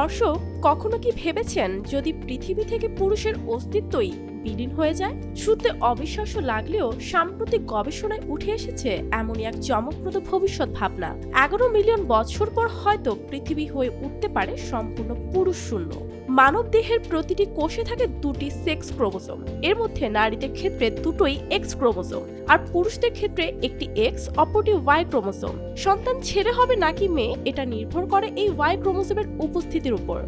দর্শক কখনো কি ভেবেছেন যদি পৃথিবী থেকে পুরুষের অস্তিত্বই বিলীন হয়ে যায়। শুনতে অবিশ্বাস্য লাগলেও সাম্প্রতিক গবেষণায় উঠে এসেছে এমনই এক চমকপ্রদ ভবিষ্যৎ ভাবনা। এগারো মিলিয়ন বছর পর হয়তো পৃথিবী হয়ে উঠতে পারে সম্পূর্ণ পুরুষ শূন্য। মানব দেহের প্রতিটি কোষে থাকে দুটি সেক্স ক্রোমোসোম এর মধ্যে নারীদের ক্ষেত্রে দুটোই এক্স ক্রোমোসোম আর পুরুষদের ক্ষেত্রে একটি এক্স, অপরটি ওয়াই ক্রোমোসোম সন্তান ছেলে হবে নাকি মেয়ে, এটা নির্ভর করে এই ওয়াই ক্রোমোসোমের উপস্থিতির উপর।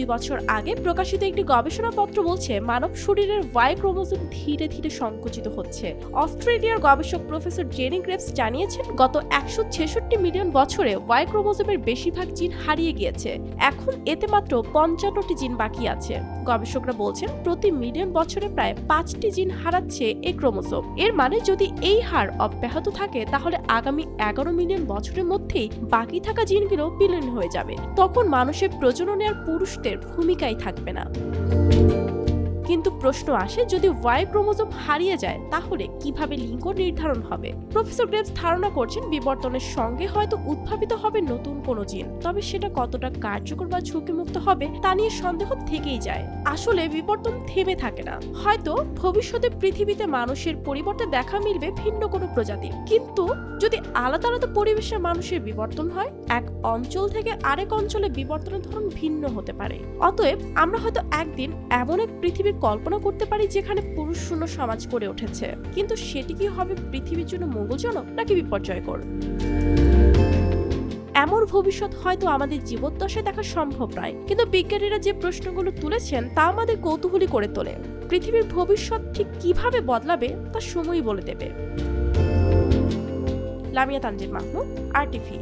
দুই বছর আগে প্রকাশিত একটি গবেষণাপত্র বলছে, মানব শরীরের ওয়াই ক্রোমোজোম ধীরে ধীরে সংকুচিত হচ্ছে। অস্ট্রেলিয়ার গবেষক প্রফেসর জেনি গ্রেভস জানিয়েছেন, গত একশো ছেষট্টি মিলিয়ন বছরে ওয়াই ক্রোমোজোমের বেশিরভাগ জিন হারিয়ে গিয়েছে। এখন এতে মাত্র পঞ্চান্নটি জিন বাকি আছে। গবেষকরা বলছেন, প্রতি মিলিয়ন বছরে প্রায় পাঁচটি জিন হারাচ্ছে এই ক্রোমোজোম। এর মানে যদি এই হার অব্যাহত থাকে, তাহলে আগামী এগারো মিলিয়ন বছরের মধ্যেই বাকি থাকা জিনগুলো বিলীন হয়ে যাবে। তখন মানুষের প্রজননে আর পুরুষদের ভূমিকাই থাকবে না। প্রশ্ন আসে, যদি ওয়াই ক্রোমোজোম হারিয়ে যায়, তাহলে কীভাবে লিঙ্গ নির্ধারণ হবে? প্রফেসর গ্রেভস ধারণা করছেন বিবর্তনের সঙ্গে হয়তো উদ্ভাবিত হবে নতুন কোনো জিন, তবে সেটা কতটা কার্যকর বা ঝুঁকিমুক্ত হবে, তা নিয়ে সন্দেহ থেকেই যায়। আসলে বিবর্তন থেমে থাকে না। হয়তো ভবিষ্যতে পৃথিবীতে মানুষের পরিবর্তে দেখা মিলবে ভিন্ন কোনো প্রজাতি। কিন্তু যদি আলাদা আলাদা পরিবেশে মানুষের বিবর্তন হয়, এক অঞ্চল থেকে আরেক অঞ্চলে বিবর্তনের ধরন ভিন্ন হতে পারে। অতএব আমরা হয়তো একদিন এমন এক পৃথিবীর কল্পনা করতে পারি যেখানে পুরুষ শূন্য সমাজ গড়ে উঠেছে। কিন্তু সেটি কি হবে পৃথিবীর জন্য মঙ্গলজনক নাকি বিপর্যয়কর? এমন ভবিষ্যৎ হয়তো আমাদের জীবদ্দশায় দেখা সম্ভব নয়। কিন্তু বিজ্ঞানীরা যে প্রশ্নগুলো তুলেছেন তা আমাদের কৌতূহলী করে তোলে। পৃথিবীর ভবিষ্যৎ ঠিক কীভাবে বদলাবে তা সময়ই বলে দেবে। Lamia Tanzir Mahmud, R TV